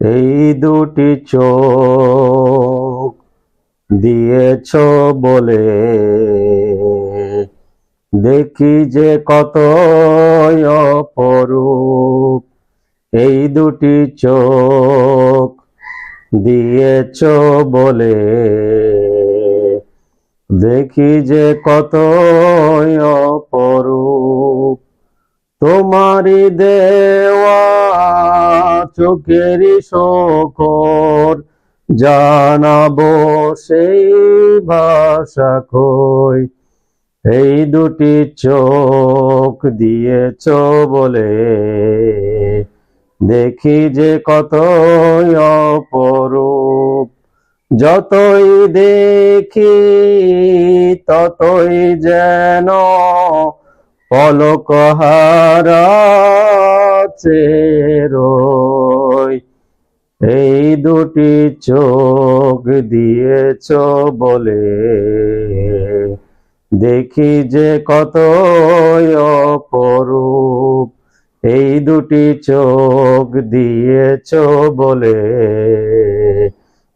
এই দুটি চোখ দিয়েছ বলে দেখি যে কত অপরূপ। এই দুটি চোখ দিয়েছ বলে দেখি যে কত অপরূপ। তোমারই দেওয়া চোখেরই শোকর, জানাব সেই ভাষা কই এই দুটি চোখ দিয়েছ বলে দেখি যে কত অপরূপ। যতই দেখি ততই যেন পলক রই এই দুটি চোখ দিয়েছ বলে দেখি যে কত অপরূপ। এই দুটি চোখ দিয়েছ বলে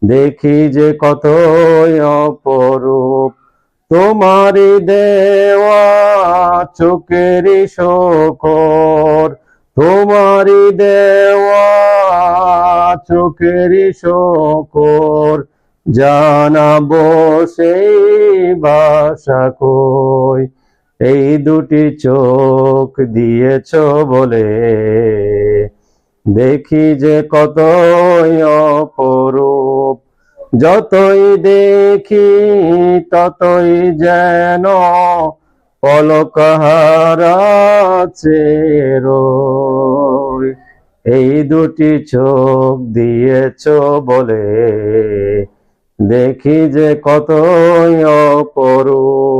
দেখি যে কত অপরূপ। তোমারই দেওয়া চোখেরই শোকর। তোমারই দেওয়া চোখেরই শোকর। জানাব সেই ভাষা কই। এই দুটি চোখ দিয়েছ বলে দেখি যে কত অপরূপ। যতই দেখি, ততই যেন পলক হারাচ্ছে এই দুটি চোখ দিয়েছ বলে দেখি যে কতই অপরূপ।